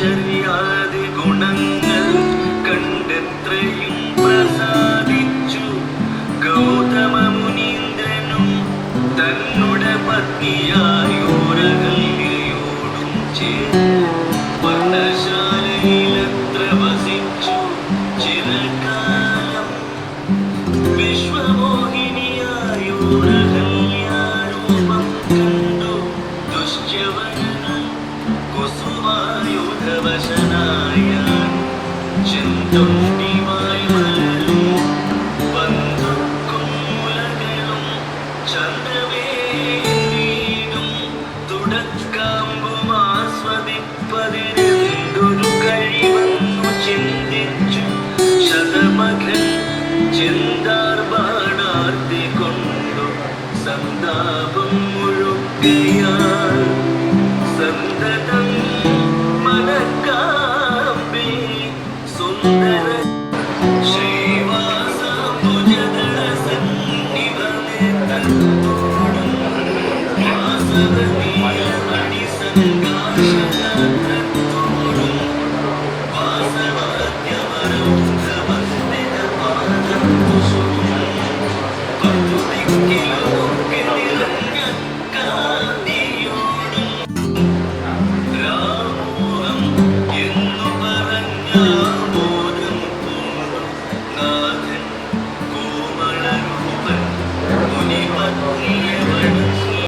കണ്ടറിയാതെ ഗുണങ്ങൾ കണ്ടെത്രയും പ്രസാദിച്ചു. ഗൗതമ മുനീന്ദ്രനും തന്നുടെ പത്നിയായി ഓരകയോടും ചേർന്നു. വർണശാലയിലത്ര വസിച്ചു. ചിരകാലം വിശ്വമോഹിനിയായി ഓരക കുസുമായുധവശനായ ചെന്തൊണ്ടിമായി മലരും ബന്ധുക്കും മുലകളും ചന്ദ്രവേദീനും തുടക്കാമ്പും ആസ്വദിപ്പതിനെന്തൊരു കഴിവെന്നു ചിന്തിച്ചു ശതമകൻ ചിന്താർബാണാർത്തി സന്താപം മുഴുക്കയാൽ സന്തത Thank you.